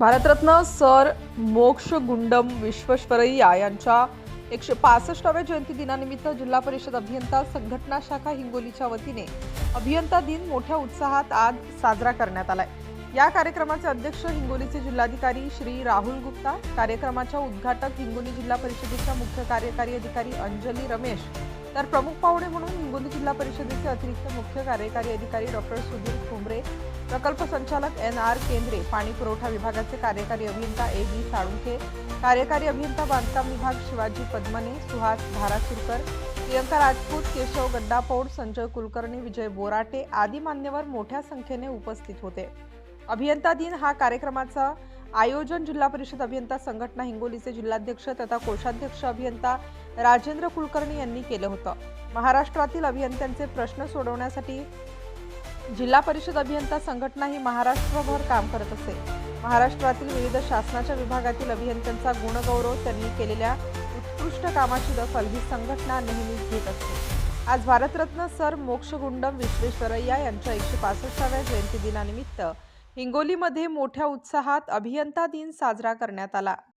Bharat Ratna sir Mokshagundam Visvesvaraya यांच्या एकशे पासष्टाव्या जयंती दिनानिमित्त जिल्हा परिषद अभियंता संघटना शाखा हिंगोलीच्या वतीने अभियंता दिन मोठ्या उत्साहात आज साजरा करण्यात आलाय. या कार्यक्रमाचे अध्यक्ष हिंगोलीचे जिल्हाधिकारी श्री राहुल गुप्ता कार्यक्रमाच्या उद्घाटक हिंगोली जिल्हा परिषदेच्या मुख्य कार्यकारी अधिकारी अंजली रमेश तर प्रमुख पाहुणे म्हणून हिंगोली जिल्हा परिषदेचे अतिरिक्त मुख्य कार्यकारी अधिकारी डॉक्टर सुधीर ठोंबरे प्रकल्प संचालक एन आर केंद्रे पाणी पुरवठा विभागाचे कार्यकारी अभियंता ए बी साळुंखे कार्यकारी अभियंता बांधकाम विभाग शिवाजी पद्मने सुहास धारासुरकर प्रियंका राजपूत केशव गड्डापौड संजय कुलकर्णी विजय बोराटे आदी मान्यवर मोठ्या संख्येने उपस्थित होते. अभियंता दिन हा कार्यक्रमाचा आयोजन जिल्हा परिषद अभियंता संघटना हिंगोलीचे जिल्हाध्यक्ष तथा कोषाध्यक्ष अभियंता राजेंद्र कुलकर्णी यांनी केलं होतं. महाराष्ट्रातील अभियंत्यांचे प्रश्न सोडवण्यासाठी जिल्हा परिषद अभियंता संघटना ही महाराष्ट्रभर काम करत असे. महाराष्ट्रातील विविध शासनाच्या विभागातील अभियंत्यांचा गुणगौरव त्यांनी केलेल्या उत्कृष्ट कामाची दखल ही संघटना नेहमीच घेत असते. आज भारतरत्न सर मोक्षगुंडम विश्वेश्वरय्या यांच्या एकशे पासष्टाव्या जयंती दिनानिमित्त हिंगोलीमध्ये मोठ्या उत्साहात अभियंता दिन साजरा करण्यात आला.